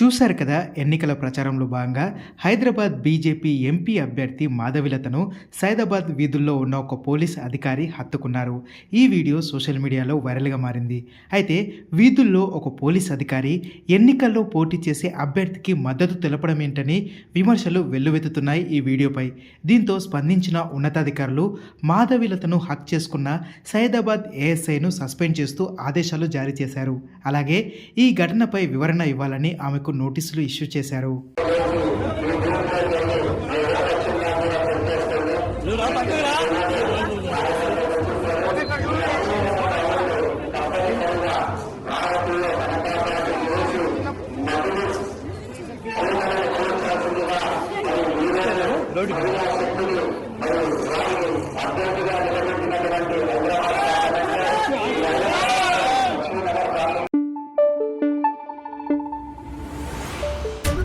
చూశారు కదా ఎన్నికల ప్రచారంలో భాగంగా హైదరాబాద్ బీజేపీ ఎంపీ అభ్యర్థి మాధవిలతను సైదాబాద్ వీధుల్లో ఉన్న ఒక పోలీస్ అధికారి హత్తుకున్నారు. ఈ వీడియో సోషల్ మీడియాలో వైరల్గా మారింది. అయితే వీధుల్లో ఒక పోలీస్ అధికారి ఎన్నికల్లో పోటీ చేసే అభ్యర్థికి మద్దతు తెలపడం ఏంటని విమర్శలు వెల్లువెత్తుతున్నాయి ఈ వీడియోపై. దీంతో స్పందించిన ఉన్నతాధికారులు మాధవిలతను హక్ చేసుకున్న సైదాబాద్ ఏఎస్ఐను సస్పెండ్ చేస్తూ ఆదేశాలు జారీ చేశారు. అలాగే ఈ ఘటనపై వివరణ ఇవ్వాలని ఆమెకు నోటీసులు ఇష్యూ చేశారు. Thank